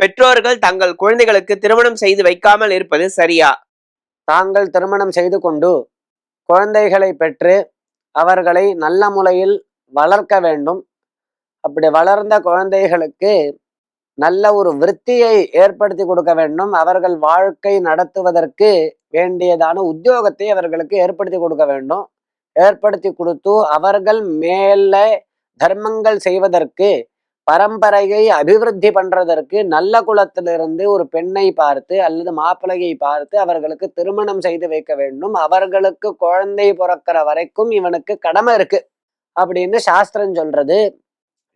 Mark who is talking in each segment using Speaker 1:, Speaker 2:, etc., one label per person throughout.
Speaker 1: பெற்றோர்கள் தங்கள் குழந்தைகளுக்கு திருமணம் செய்து வைக்காமல் இருப்பது சரியா?
Speaker 2: தாங்கள் திருமணம் செய்து கொண்டு குழந்தைகளை பெற்று அவர்களை நல்ல முறையில் வளர்க்க வேண்டும். அப்படி வளர்ந்த குழந்தைகளுக்கு நல்ல ஒரு விருத்தியை ஏற்படுத்தி கொடுக்க வேண்டும். அவர்கள் வாழ்க்கை நடத்துவதற்கு வேண்டியதான உத்தியோகத்தை அவர்களுக்கு ஏற்படுத்தி கொடுக்க வேண்டும். ஏற்படுத்தி கொடுத்து அவர்கள் மேலே தர்மங்கள் செய்வதற்கு பரம்பரையை அபிவிருத்தி பண்றதற்கு நல்ல குலத்திலிருந்து ஒரு பெண்ணை பார்த்து அல்லது மாப்பிள்ளையை பார்த்து அவர்களுக்கு திருமணம் செய்து வைக்க வேண்டும். அவர்களுக்கு குழந்தை பிறக்கிற வரைக்கும் இவனுக்கு கடமை இருக்கு அப்படின்னு சாஸ்திரம் சொல்றது.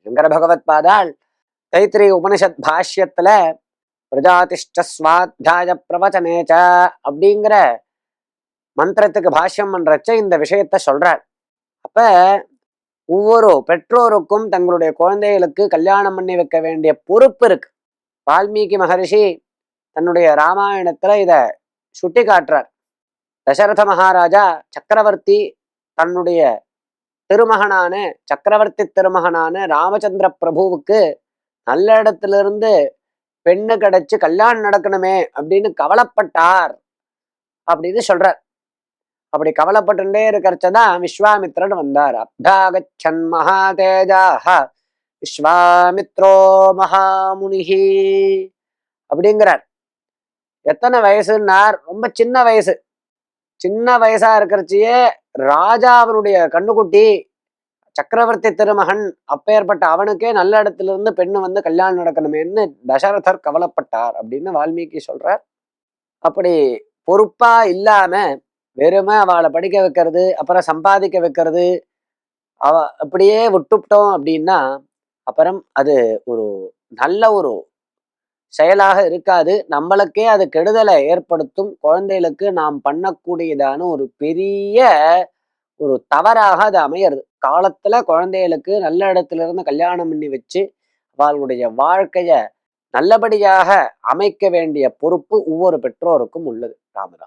Speaker 2: சங்கர பகவத் பாதால் தைத்திரி உபனிஷத் பாஷ்யத்துல பிரஜாதிஷ்ட ஸ்வாத்தியாய பிரவச்சனேச்ச அப்படிங்கிற மந்திரத்துக்கு பாஷ்யம் பண்றச்ச இந்த விஷயத்த சொல்றார். அப்ப ஒவ்வொரு பெற்றோருக்கும் தங்களுடைய குழந்தைகளுக்கு கல்யாணம் பண்ணி வைக்க வேண்டிய பொறுப்பு இருக்கு. வால்மீகி மகரிஷி தன்னுடைய ராமாயணத்துல இத சுட்டி காட்டுறார் தசரத மகாராஜா சக்கரவர்த்தி தன்னுடைய திருமகனான சக்கரவர்த்தி திருமகனான ராமச்சந்திர பிரபுவுக்கு நல்ல இடத்துல இருந்து பெண்ணு கிடைச்சு கல்யாணம் நடக்கணுமே அப்படின்னு கவலைப்பட்டார் அப்படின்னு சொல்றார். அப்படி கவலைப்பட்டுட்டே இருக்கிறச்சதான் விஸ்வாமித்ரன் வந்தார். அப்தாகச்சன் மகாதேஜாக விஸ்வாமித்ரோ மகாமுனிஹி அப்படிங்கிறார். எத்தனை வயசுன்னார்? ரொம்ப சின்ன வயசு. சின்ன வயசா இருக்கிறச்சியே ராஜாவினுடைய கண்ணுக்குட்டி சக்கரவர்த்தி திருமகன் அப்பேற்பட்ட அவனுக்கே நல்ல இடத்துல இருந்து பெண்ணு வந்து கல்யாணம் நடக்கணுமேன்னு தசரதர் கவலைப்பட்டார் அப்படின்னு வால்மீகி சொல்றார். அப்படி பொறுப்பா இல்லாம வெறுமை அவளை படிக்க வைக்கிறது அப்புறம் சம்பாதிக்க வைக்கிறது. அவ அப்படியே விட்டுவிட்டோம் அப்படின்னா அப்புறம் அது ஒரு நல்ல ஒரு செயலாக இருக்காது. நம்மளுக்கே அது கெடுதலை ஏற்படுத்தும். குழந்தைகளுக்கு நாம் பண்ணக்கூடியதான ஒரு பெரிய ஒரு தவறாக அது அமையிறது. காலத்துல குழந்தைகளுக்கு நல்ல இடத்துல இருந்து கல்யாணம் பண்ணி வச்சு அவளுடைய வாழ்க்கைய நல்லபடியாக அமைக்க வேண்டிய பொறுப்பு ஒவ்வொரு பெற்றோருக்கும் உள்ளது. ராமதா